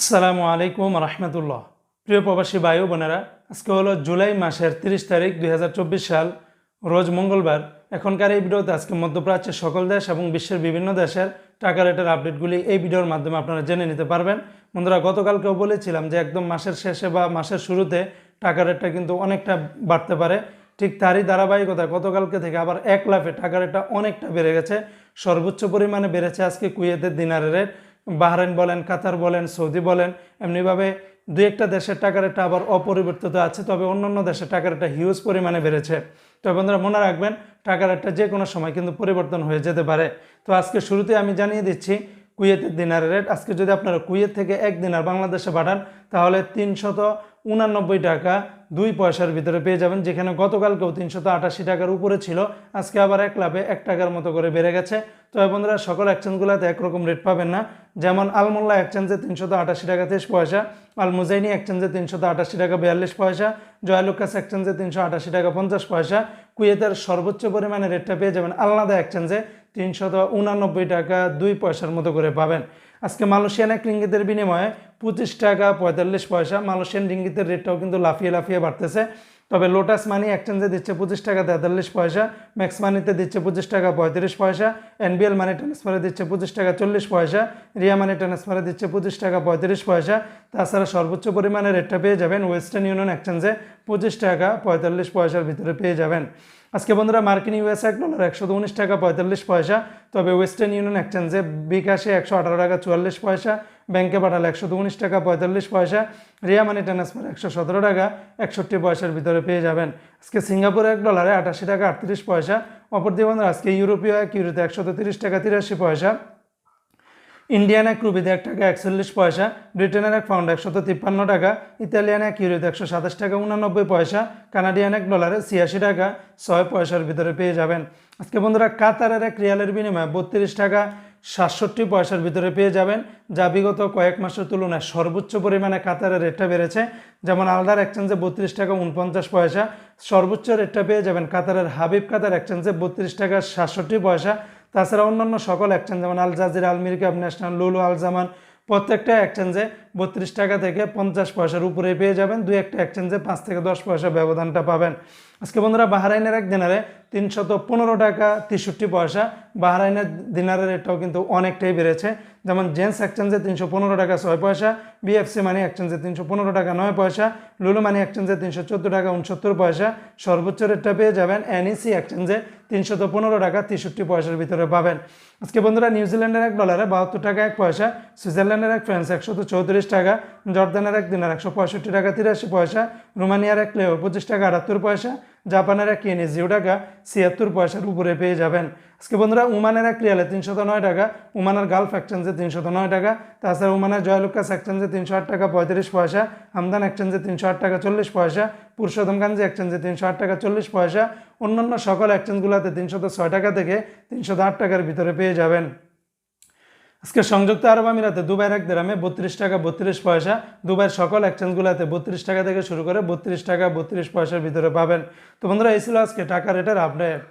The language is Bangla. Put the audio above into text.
আসসালামু আলাইকুম রহমতুল্লাহ। প্রিয় প্রবাসী ও বোনেরা, আজকে হলো জুলাই মাসের তিরিশ তারিখ দুই হাজার চব্বিশ সাল, রোজ মঙ্গলবার। এখনকার এই ভিডিওতে আজকে মধ্যপ্রাচ্যের সকল দেশ এবং বিশ্বের বিভিন্ন দেশের টাকা রেটের আপডেটগুলি এই ভিডিওর মাধ্যমে আপনারা জেনে নিতে পারবেন। বন্ধুরা, গতকালকেও বলেছিলাম যে একদম মাসের শেষে বা মাসের শুরুতে টাকা রেটটা কিন্তু অনেকটা বাড়তে পারে। ঠিক তারই ধারাবাহিকতা গতকালকে থেকে আবার এক লাফে টাকা রেটটা অনেকটা বেড়ে গেছে। সর্বোচ্চ পরিমাণে বেড়েছে আজকে কুয়েতের দিনারের রেট। বাহরাইন বলেন, কাতার বলেন, সৌদি বলেন, এমনিভাবে দু একটা দেশের টাকার রেটটা আবার অপরিবর্তিত আছে, তবে অন্যান্য অন্য দেশের টাকা রেটটা হিউজ পরিমাণে বেড়েছে। তো বন্ধুরা, মনে রাখবেন, টাকার একটা যে কোনো সময় কিন্তু পরিবর্তন হয়ে যেতে পারে। তো আজকে শুরুতে আমি জানিয়ে দিচ্ছি, কুয়েতের দিনারের রেট আজকে যদি আপনারা কুয়েত থেকে এক দিনার বাংলাদেশে পাঠান, তাহলে তিনশত উনানব্বই টাকা দুই পয়সার ভিতরে পেয়ে যাবেন, যেখানে গতকালকেও তিনশত আটাশি টাকার উপরে ছিল, আজকে আবার এক লাভে এক টাকার মতো করে বেড়ে গেছে। তো বন্ধুরা, সকল এক্সচেঞ্জগুলোতে একরকম রেট পাবেন না। যেমন আলমোল্লা এক্সচেঞ্জে তিনশত আটাশি টাকা তেইশ পয়সা আল মুজাইনি এক্সচেঞ্জে তিনশত আটাশি টাকা বিয়াল্লিশ পয়সা, জয়ালুকাস এক্সচেঞ্জে তিনশো আটাশি টাকা পঞ্চাশ পয়সা। কুয়েতের সর্বোচ্চ পরিমাণে রেটটা পেয়ে যাবেন আলনাদা এক্সচেঞ্জে তিনশত উনানব্বই টাকা দুই পয়সার মতো করে পাবেন। আজকে মালয়েশিয়ান এক রিঙ্গিতের বিনিময়ে পঁচিশ টাকা পঁয়তাল্লিশ পয়সা, মালয়েশিয়ান রিঙ্গিতের রেটটাও কিন্তু লাফিয়ে লাফিয়ে বাড়তেছে। তবে লোটাস মানি এক্সচেঞ্জে দিচ্ছে পঁচিশ টাকা তেতাল্লিশ পয়সা ম্যাক্স মানিতে দিচ্ছে পঁচিশ টাকা পঁয়ত্রিশ পয়সা এনবিএল মানি ট্রান্সফারে দিচ্ছে পঁচিশ টাকা চল্লিশ পয়সা রিয়া মানি ট্রান্সফারে দিচ্ছে পঁচিশ টাকা পঁয়ত্রিশ পয়সা। তাছাড়া সর্বোচ্চ পরিমাণে রেটটা পেয়ে যাবেন ওয়েস্টার্ন ইউনিয়ন এক্সচেঞ্জে পঁচিশ টাকা পঁয়তাল্লিশ পয়সার ভিতরে পেয়ে যাবেন। আজকে বন্ধুরা মার্কিন ইউএস এক ডলার একশো উনিশ টাকা পঁয়তাল্লিশ পয়সা, তবে ওয়েস্টার্ন ইউনিয়ন এক্সচেঞ্জে বিকাশে একশো আঠারো টাকা চুয়াল্লিশ পয়সা ব্যাংকে পাঠালে একশো উনিশ টাকা, পঁয়তাল্লিশ পয়সা, রিয়া মানি ট্রান্সফার একশো সতেরো টাকা, একষট্টি পয়সার ভিতরে পেয়ে যাবেন। আজকে সিঙ্গাপুরে এক ডলারে আটাশি টাকা, আটত্রিশ পয়সা। অপরদিকে বন্ধুরা, আজকে ইউরোপীয় এক ইউরোতে একশো টাকা, তিরাশি পয়সা। ইন্ডিয়ান এক রুবিতে এক টাকা, একচল্লিশ পয়সা। ব্রিটেনের এক পাউন্ড একশত তিপ্পান্ন টাকা। ইতালিয়ান এক ইউরোতে একশো সাতাশ টাকা, উনানব্বই পয়সা। কানাডিয়ান এক ডলারে ছিয়াশি টাকা, ছয় পয়সার ভিতরে পেয়ে যাবেন। আজকে বন্ধুরা, কাতারের এক রিয়ালের বিনিময়ে বত্রিশ টাকা সাতষট্টি পয়সার ভিতরে পেয়ে যাবেন। যা বিগত কয়েক মাসের তুলনায় সর্বোচ্চ পরিমাণে কাতারের রেটটা বেড়েছে। যেমন আলাদার এক্সচেঞ্জে বত্রিশ টাকা উনপঞ্চাশ পয়সা। সর্বোচ্চ রেটটা পেয়ে যাবেন কাতারের হাবিব কাতার এক্সচেঞ্জে বত্রিশ টাকা সাতষট্টি পয়সা। তাছাড়া অন্যান্য সকল এক্সচেঞ্জ যেমন আল জাজির, আল মিরিকাব ন্যাশনাল, লুলু, আল জামান, প্রত্যেকটা এক্সচেঞ্জে বত্রিশ টাকা থেকে পঞ্চাশ পয়সার উপরে পেয়ে যাবেন। দুই একটা এক্সচেঞ্জে পাঁচ থেকে দশ পয়সা ব্যবধানটা পাবেন। আজকে বন্ধুরা, বাহারাইনের এক দিনারে তিনশত পনেরো টাকা তেষট্টি পয়সা। বাহারাইনের দিনারের রেটটাও কিন্তু অনেকটাই বেড়েছে। যেমন জেন্টস এক্সচেঞ্জে তিনশো পনেরো টাকা ছয় পয়সা বিএফসি মানি এক্সচেঞ্জে তিনশো পনেরো টাকা নয় পয়সা লুলু মানি এক্সচেঞ্জে তিনশো চোদ্দ টাকা উনসত্তর পয়সা। সর্বোচ্চ রেটটা পেয়ে যাবেন এনইসি এক্সচেঞ্জে তিনশত পনেরো টাকা তেষট্টি পয়সার ভিতরে পাবেন। আজকে বন্ধুরা নিউজিল্যান্ডের এক ডলারে বাহাত্তর টাকা এক পয়সা সুইজারল্যান্ডের এক ফ্রান্স একশত চৌত্রিশ টাকা জর্দানের এক দিনার একশো পঁয়ষট্টি টাকা তিরাশি পয়সা রোমানিয়ার এক লেও পঁচিশ টাকা আটাত্তর পয়সা জাপানের এক ইয়েনে জিরো টাকা ছিয়াত্তর পয়সার উপরে পেয়ে যাবেন। আজকে বন্ধুরা, উমানের এক রিয়ালে তিনশত নয় টাকা, উমানের গালফ এক্সচেঞ্জে তিনশত নয় টাকা, তাছাড়া উমানের জয়লুকাস এক্সচেঞ্জে তিনশো আট টাকা, পঁয়ত্রিশ পয়সা আমদান এক্সচেঞ্জে তিনশো আট টাকা, চল্লিশ পয়সা পুরুষোত্তমগঞ্জ এক্সচেঞ্জে তিনশো আট টাকা, চল্লিশ পয়সা, অন্যান্য সকল এক্সচেঞ্জগুলোতে তিনশত ছয় টাকা থেকে তিনশত আট টাকার ভিতরে পেয়ে যাবেন। আজকে সংযুক্ত আরব আমিরাতে দুবাইয়ের এক দেরামে বত্রিশ টাকা, বত্রিশ পয়সা, দুবাইয়ের সকল এক্সচেঞ্জগুলোতে বত্রিশ টাকা থেকে শুরু করে বত্রিশ টাকা, বত্রিশ পয়সার ভিতরে পাবেন। তো বন্ধুরা, এই ছিল আজকে টাকা রেটের আপডেট